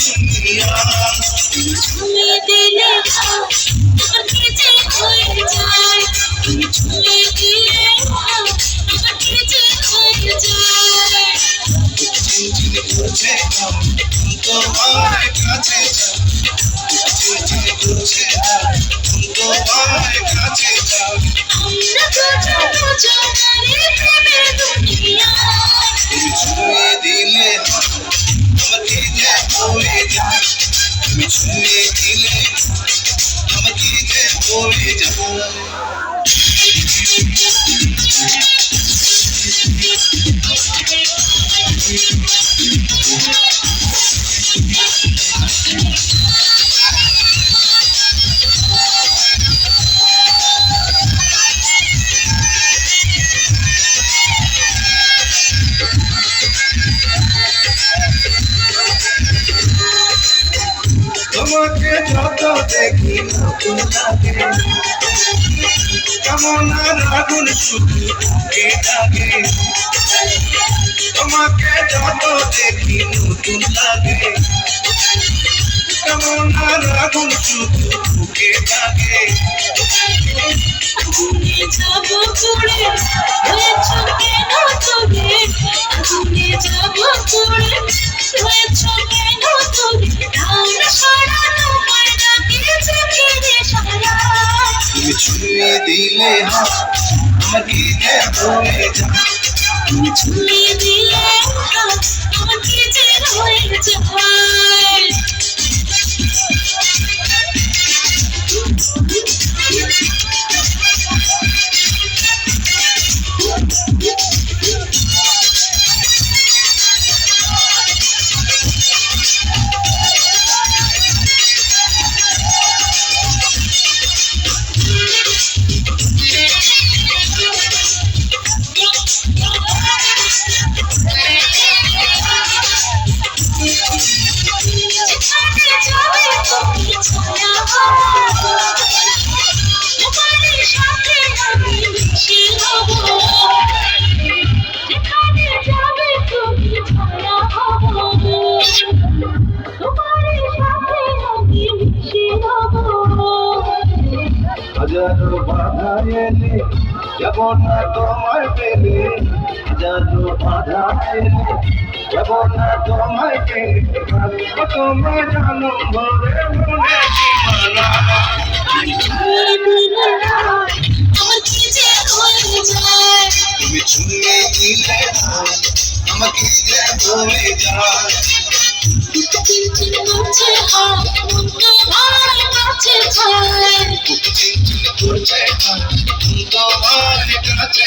दुनिया ছুঁয়ে দিলে ছুঁয়ে দেখি, নতুন লাগে কেমন আগুন শুধু বুকে লাগে তোমাকে যত দেখি, নতুন লাগে কেমন আগুন শুধু বুকে লাগে যাব ছুঁয়ে দিলে হাত আমার কি যে তুমি এলে যাব না তোমায় পেলে হাজারো বাধা এলে যাব না তোমায় পেলে তোমায় জানো ভরে মনে যায় তুমি ছুঁয়ে দিলে আমাকে যে যায় চিনচিন হাত, কাছে চায়